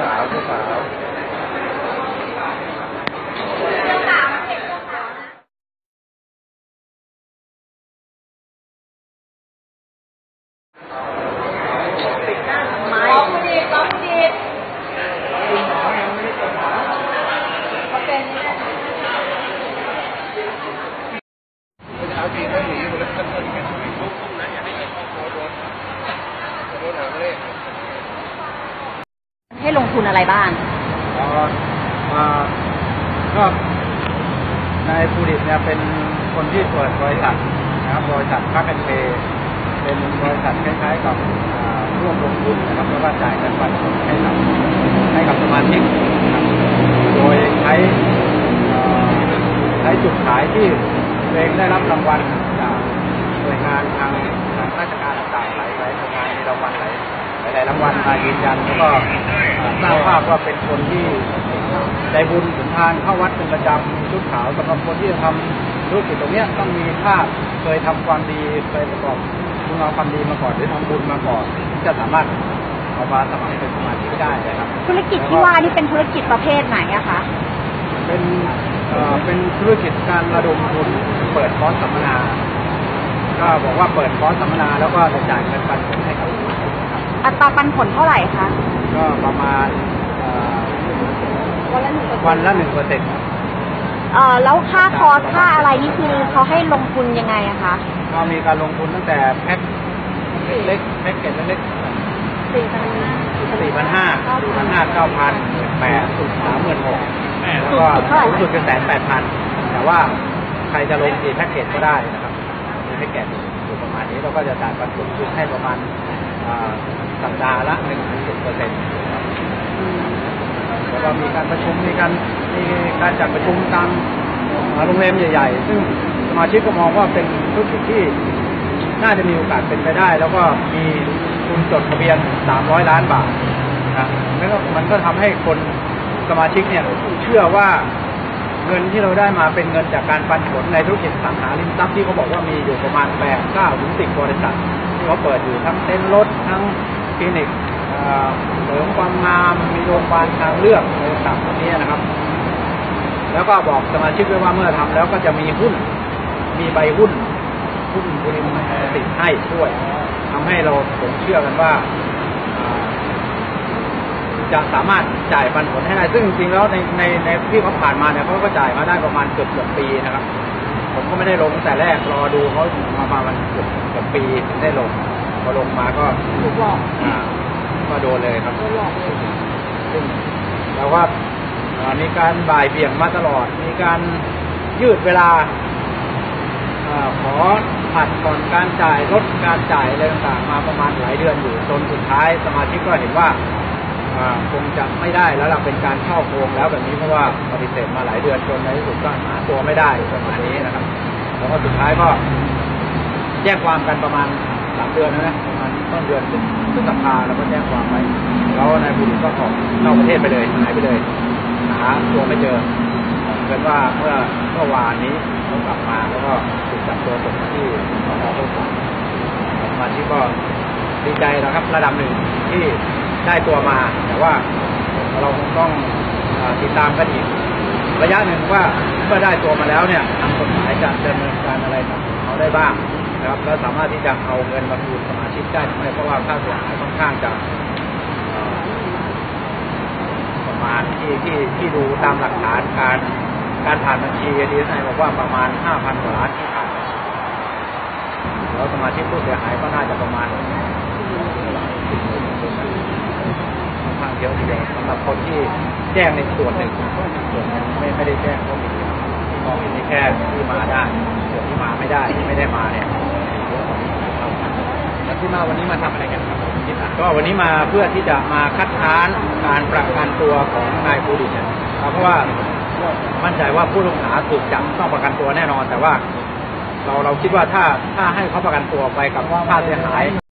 สาวสาวปิดหน้าทำไมร้องดีร้องดี ให้ลงทุนอะไรบ้างอ๋อมาก็นายภูดิเนี่ยเป็นคนที่เปิดบริษัทนะครับบริษัทพักกันเปเป็นบริษัทคล้ายๆกับร่วมลงทุนนะครับแล้วก็จ่ายเงินปันผลให้กับให้กับสมาชิกนะโดยใช้ใช้จุดขายที่เองได้รับรางวัล วัลมายืนยันแล้วก็อ่าทราบภาพว่าเป็นคนที่ใจบุญสุนทานเข้าวัดเป็นประจำมีชุดขาวสำหรับคนที่จะทำธุรกิจตรงเนี้ยต้องมีภาพเคยทำความดีเคยประกอบคุณงามความดีมาก่อนหรือทำบุญมาก่อนที่จะสามารถเอามาสมัครเป็นสมาชิกได้นะครับ ธุรกิจที่ว่านี่เป็นธุรกิจประเภทไหนอะคะเป็นเอ่อเป็นธุรกิจการระดมทุนเปิดคอร์สสัมมนา ก็บอกว่าเปิดคอร์สสัมมนาแล้วก็จะจ่ายเงินปันผลให้กับ สมาชิกนะครับอัตราปันผลเท่าไหร่คะก็ประมาณเอ่อวันละหนึ่งวันละหนึ่งเปอร์เซ็นต์เอ่อแล้วค่าคอร์สค่าอะไรนี่คือเขาให้ลงทุนยังไงอะคะก็มีการลงทุนตั้งแต่แพ็คเล็กๆแพ็คเกจเล็กๆสี่พันสี่พันห้าสี่พันห้าเก้าพันแปดสุดสามหมื่นหกแล้วก็สูงสุดเป็นแสนแปดพันแต่ว่าใครจะลงกี่แพ็กเกจก็ได้นะครับมีแพ็กเกจอยู่ประมาณนี้เราก็จะจ่ายปันผลคืนให้ประมาณอ่า สัปดาห์ละหนึ่งถึงสิบเปอร์เซ็นต์แล้วก็มีการประชุมมีการมีการจัดประชุมตามอ่าโรงแรมใหญ่ ๆ ซึ่งสมาชิกก็มองว่าเป็นธุรกิจที่น่าจะมีโอกาสเป็นไปได้ แล้วก็มีทุนจดทะเบียน 300 ล้านบาทนะแล้วก็มันก็ทำให้คนสมาชิกเนี่ยเชื่อว่าเงินที่เราได้มาเป็นเงินจากการปันผลในธุรกิจอสังหาริมทรัพย์ที่เขาบอกว่ามีอยู่ประมาณ8 9ถึง10บริษัทที่ เขาเปิดอยู่ทั้งเต็นท์รถทั้งคลินิกเสริมความงามมีโรงพยาบาลทางเลือกอะไรต่างๆพวนี้นะครับ แล้วก็บอกสมาชิกไว้ว่าเมื่อทำแล้วก็จะมีหุ้น มีใบหุ้นหุ้นบริษัทติดให้ด้วยทำให้เราผมเชื่อกันว่าอ่าจะสามารถจ่ายปันผลให้ได้ซึ่งจริงๆแล้วในในในที่เขาผ่านมาเนี่ยเขาก็จ่ายมาได้ประมาณเกือบเกือบปีนะครับ ผมก็ไม่ได้ลงตั้งแต่แรกรอดูเขามาประมาณเกือบเกือบปีถึงได้ลง พอลงมาก็ถูกหลอกอ่าก็โดนเลยครับโดนหลอกเลยซึ่งเราก็เอ่อมีการบ่ายเบี่ยงมาตลอด มีการยืดเวลาเออขอผัดก่อนการจ่ายลดการจ่ายอะไรต่างๆมาประมาณหลายเดือนอยู่จนสุดท้ายสมาชิกก็เห็นว่าอ่า คงจะไม่ได้แล้วเราเป็นการเข้าโกงแล้วแบบนี้เพราะว่าปฏิเสธมาหลายเดือนจนในที่สุดก็หาตัวไม่ได้ประมาณนี้นะครับแล้วก็สุดท้ายก็แจ้งความกันประมาณสามเดือนนะนะประมาณต้นเดือนพฤษภาแล้วก็แจ้งความไว้แล้วนายบุญก็ออกนอกประเทศไปเลยหายไปเลย หาตัวไม่เจอเกิดว่าเมื่อเมื่อวานนี้เขากลับมาแล้วก็ถูกจับตัวส่งมาที่สพโพธิ์สสมาชิกก็ดีใจนะครับระดับหนึ่งที่ ได้ตัวมา แต่ว่าเราคงต้องอติดตามกันอีกระยะหนึ่งว่าเมื่อได้ตัวมาแล้วเนี่ยทางกฎหมายจะดำเนินการอะไรกับเขาได้บ้างนะครับแล้วสามารถที่จะเอาเงินมาคืนสมาชิกได้หรือไม่เพราะว่าค่าเสียหายค่อนข้างจะประมาณที่ที่ที่ดูตามหลักฐานการการผ่านบัญชีดีไอบอกว่าประมาณห้าพันกว่าล้านที่ผ่านแล้วสมาชิกผู้เสียหายก็น่าจะประมาณค่อนข้าง เยอะทีเดียวสำหรับคนที่แจ้งในส่วนหนึ่งส่วนนึ่งไม่ไม่ได้แจ้งก็มีมองเห็นแค่ที่มาได้ส่วนที่มาไม่ได้ที่ไม่ได้มาเนี่ยเยอะกว่านี้เท่ากันแล้วที่มาวันนี้มาทำอะไรกันครับก็วันนี้มาเพื่อที่จะมาคัดค้านการประกันตัวของนายภูดิตเนี่ยเพราะว่ามั่นใจว่าผู้ต้องหาถูกจับต้องประกันตัวแน่นอน แต่ว่า เราเราคิดว่าถ้าถ้าให้เขาประกันตัวไปกับค่าเสียหาย